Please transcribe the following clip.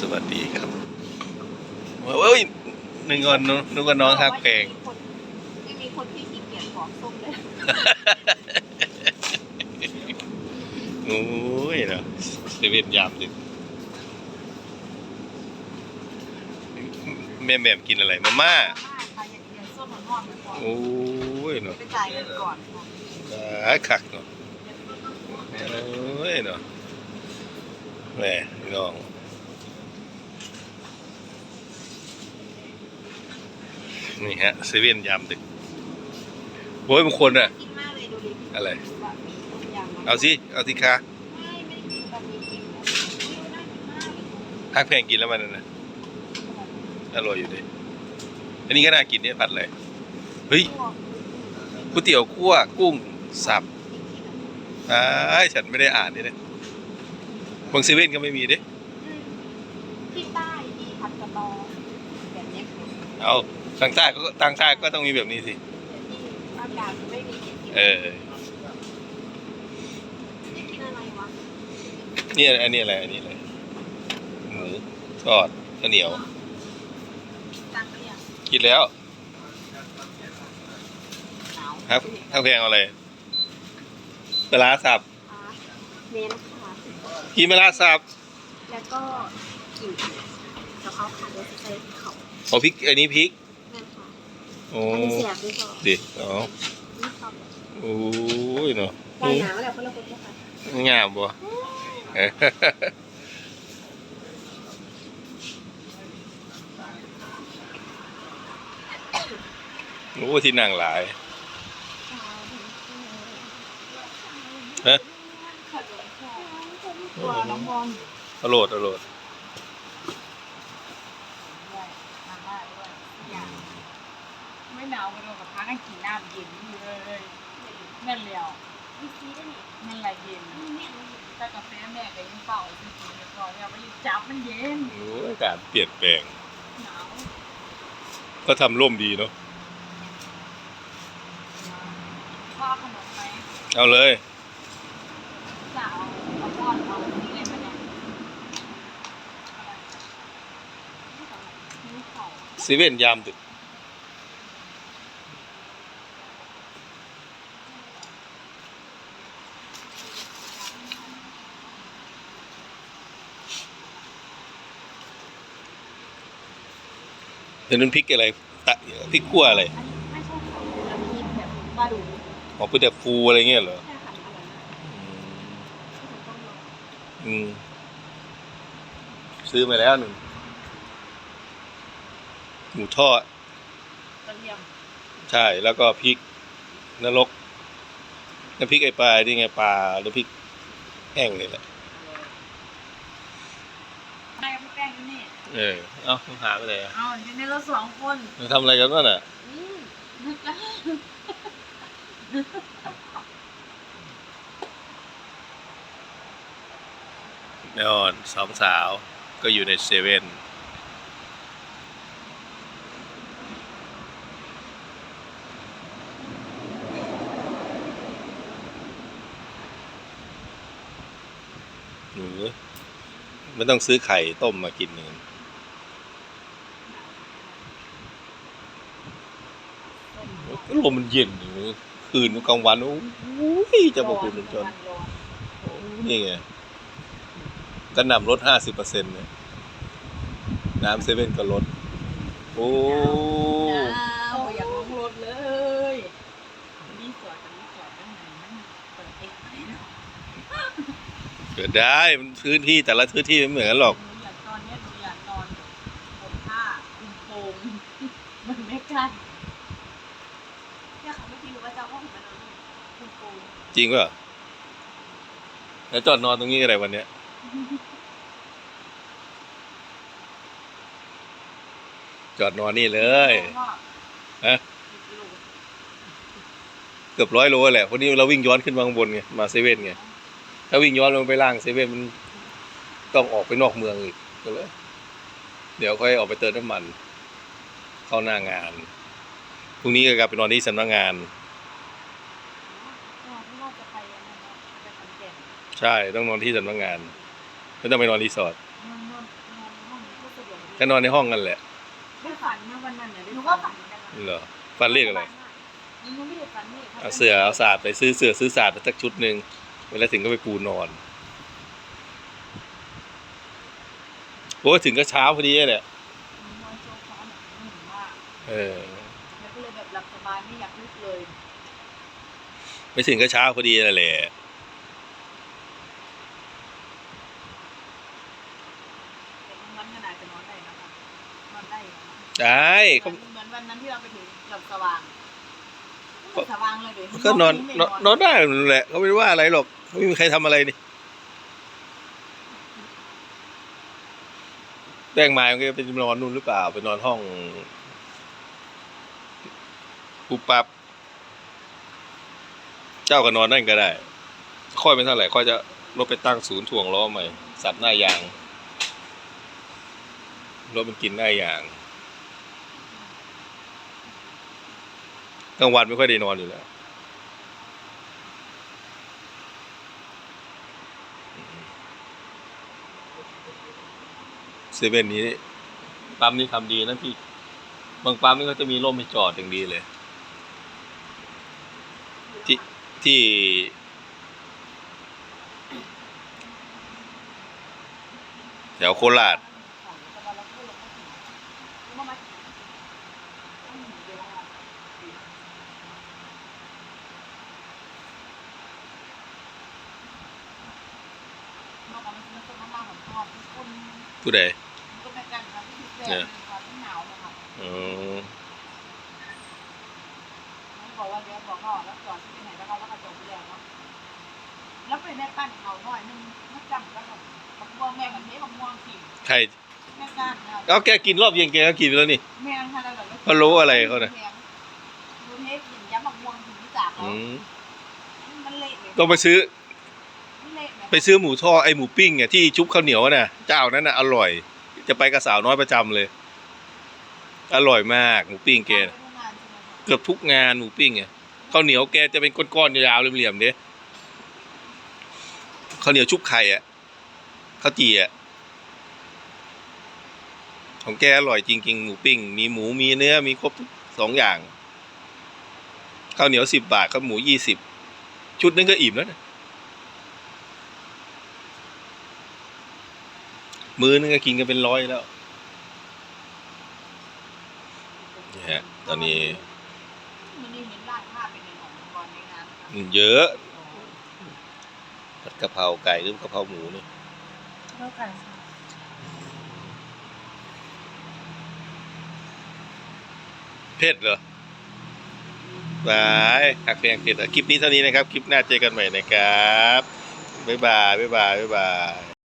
สวัสดีครับเฮ้ยนึกว่าน้องนึกว่าน้องฮักเพลงไม่มีคนที่ขี้เกียจของส้มเลยโอ้ยเนาะเซเว่นยามดึกแม่แหม่มกินอะไรมาม่ามากค่ะอย่างเดียวส้มมันงอกมันก่อนโอ้ยเนาะไปจ่ายเงินก่อนค่ะอ่าคักเนาะโอ้ยเนาะแหม่น้อง นี่ฮะเซเว่นยามดึกโอ้ยบางคนอะกินมากเลยดูดิอะไร บะหมี่ต้มยำเอาสิเอาสิคะไม่ไม่ได้กินบะหมี่กินแบบน่ากินมากเลยฮักแพงกินแล้วมันนะอร่อยอยู่ดิอันนี้ก็น่ากินเนี่ยผัดเลยเฮ้ยพวกก๋วยเตี๋ยวคั่วกุ้งสับอ้ายฉันไม่ได้อ่านนี่นะบางเซเว่นก็ไม่มีเด้ที่ใต้มีผัดกะลอแบบนี้คือเอา ทางใต้ก็ทางใต้ก็ต้องมีแบบนี้สิที่อากาศไม่มีกินเออนี่กินอะไรวะนี่อันนี้อะไรอันนี้อะไรหมูทอดข้าวเหนียว ตังค์เนี่ยกินแล้วหนาวครับฮักแพงเอาอะไรปลาร้าสับอ่าเน้นค่ะ กินปลาร้าสับแล้วก็กลิ่นกะเพราขาดด้วยใส่เขาเอาพริกอันนี้พริกนั่นค่ะ โอ้อันนี้เสียบด้วยก็ดิอ๋อนี่ครับโอ้ยเนาะลายหนาวแล้วคนละคนก็ค่ะงามบ่เอ้ยโอ้ที่นั่งหลายฮะตัวน้องบอลอโรดอโรดด้วยมาม่าด้วยอย่างไม่ หนาวกันกับพักกันกินน้ำเย็นอยู่เลยนั่นเลียวนั่นแหละเย็นแต่กาแฟแม่ก็ยังเป่าจริงๆก่อนเนี่ยไปจับมันเย็นโอ้ยอากาศเปลี่ยนแปลงหนาวก็ทำร่มดีเนาะพ่อขนมไหมเอาเลยจะเอาเอาป้อนเอานี่เลยมาเนี่ยนี่เขาเซเว่นยามดึก เดี๋ยวนั้นพริกอะไรตะพริกขั่วอะไรอันนี้ไม่ใช่ของน้ำพริกแบบปลาดุกอ๋อเป็นแบบฟูอะไรเงี้ยเหรอแค่ขันอะไรนะที่ผมต้องลองอืม ซื้อมาแล้วหนึ่งหมูทอด กระเทียมใช่ แล้วก็พริกนรกน้ำพริกไอปลานี่ไงปลาหรือพริกแห้งนี่แหละ ได้กับพี่แป้งที่นี่ เออ เอ้าหาไปไหนอะเอาอยู่ในรถสองคนมันทำอะไรกันวะน่ะอืมนึกได้แน่นอนสองสาวก็อยู่ในเซเว่นหนูไม่ต้องซื้อไข่ต้มมากินหนึ่ง ก็ลมมันเย็นอยู่คืนกลางวันโอ้ยจะบอกคุณจนโอ้นี่ไงกระหน่ำลดห้าสิบเปอร์เซ็นต์เนี่ยน้ำเซเว่นก็ลด โอ้โอ้อยากลงรถเลยนี่สวยกับนี่สวยกันไหนมันเปิดเองไหมเนาะเกิดได้มันพื้นที่แต่ละพื้นที่ไม่เหมือนกันหรอกหนูอยากตอนเนี้ยหนูอยากนอนบนผ้าคุมโปงมันไม่กล้าเนี่ยเขาไม่ คิดว่าจะเอาห้องมานอนคุมโปงจริงป่ะแล้วจอดนอนตรงนี้อะไรวันเนี้ย จอดนอนนี่เลยฮะเกือบร้อยโลแหละเพราะนี้เราวิ่งย้อนขึ้นมาข้างบนไงมาเซเว่นไงถ้าวิ่งย้อนลงไปล่างเซเว่นมันต้องออกไปนอกเมืองอีกก็เลย เดี๋ยวค่อยออกไปเติมน้ำมัน เข้าหน้างาน พรุ่งนี้ก็กลับไปนอนที่สำนักงานที่ว่าจะไปอันนั้นเนาะไปขอนแก่นใช่ต้องนอนที่สำนักงานไม่ต้องไปนอนรีสอร์ทนอนนอนนอนห้องก็นอนในห้องกันแหละได้ฝันนะวันนั้นเนี่ยหนูก็ฝันเหรอฟันเลขอะไรหนูไม่ได้ฝันนี่เอาเสือเอาศาสตร์ไปซื้อเสือซื้อศาสตร์สักชุดหนึ่งเวลาถึงก็ไปปูนอนโอ้ยถึงก็เช้าพอดีแหละนอนโซฟาแบบหนึ่งมากเออแล้วก็เลย แบบหลับสบายไม่อยากลุกเลย ไม่ถึงก็เช้าพอดีนั่นแหละแต่มันขนาดจะนอนได้นะคะนอนได้นะคะได้เหก็ มือนเหมือนวันนั้นที่เราไปถึงหลับสว่างไม่สว่างเลยเดี๋ยวก็นอนนอนนอนได้นั่นแหละเขาไม่ได้ว่าอะไรหรอกไม่มีใครทำอะไรนี่แป้งไม้มันก็ไปนอนนู่นหรือเปล่า ไปนอนห้อง ปุ๊บปั๊บเจ้าก็นอนนั่นก็ได้ ค่อยเป็นเท่าไหร่ค่อยจะรถไปตั้งศูนย์ถ่วงล้อใหม่ สับหน้ายางรถมันกินหน้ายางกลางวันไม่ค่อยได้นอนอยู่แล้วเซเว่นนี้ปั๊มนี้ทำดีนะพี่ บางปั๊มนี่ก็จะมีร่มให้จอดอย่างดีเลย ที่ แถวโคราชผู้ใดเป็นการทำที่แซ่บความหนาวนะคะอืม เขาบอกว่าเดี๋ยวบอกพ่อแล้วจอดที่ไหนแล้วก็แล้วก็จบไปแล้วเนาะ แล้วไปแม่ปั้นเขาหน่อยนึงไม่จำแล้วก็มะม่วงแม่แบบนี้มะม่วงสิใครแม่ก้านนะเอาแกกินรอบเย็นแกก็กินไปแล้วนี่ แม่ค่ะแล้วแบบเขารู้อะไรเขาน่ะดูเทปกินย้ำมะม่วงถึงที่จากอืเขามมันเละเลยต้องไปซื้อมันเละแบบไปซื้อหมูทอดไอหมูปิ้งเนี่ยที่ชุบข้าวเหนียวน่ะ เจ้านั้นน่ะอร่อย จะไปกับสาวน้อยประจำเลย อร่อยมากหมูปิ้งแกน่ะเกือบทุกงานหมูปิ้งเนี่ยข้าวเหนียวแกจะเป็นก้อนๆยาวๆเหลี่ยมๆเด้ ข้าวเหนียวชุบไข่อะข้าวจี่อะของแกอร่อยจริงๆ หมูปิ้ง มีหมูมีเนื้อมีครบทุกสองอย่างข้าวเหนียวสิบบาทข้าวหมูยี่สิบชุดนึงก็อิ่มแล้วนะมื้อนึงก็กินกันเป็นร้อยแล้วนี่ฮะตอนนี้ มันนี่เห็นร้านภาพเป็นในขององค์กรในงานค่ะอืมเยอะ ผัดกะเพราไก่หรือกะเพราหมูนี่เพราไก่เผ็ดเหรอบายหักเพียงเผ็ดคลิปนี้เท่านี้นะครับ คลิปหน้าเจอกันใหม่นะครับ บ๊ายบาย บ๊ายบาย บ๊ายบาย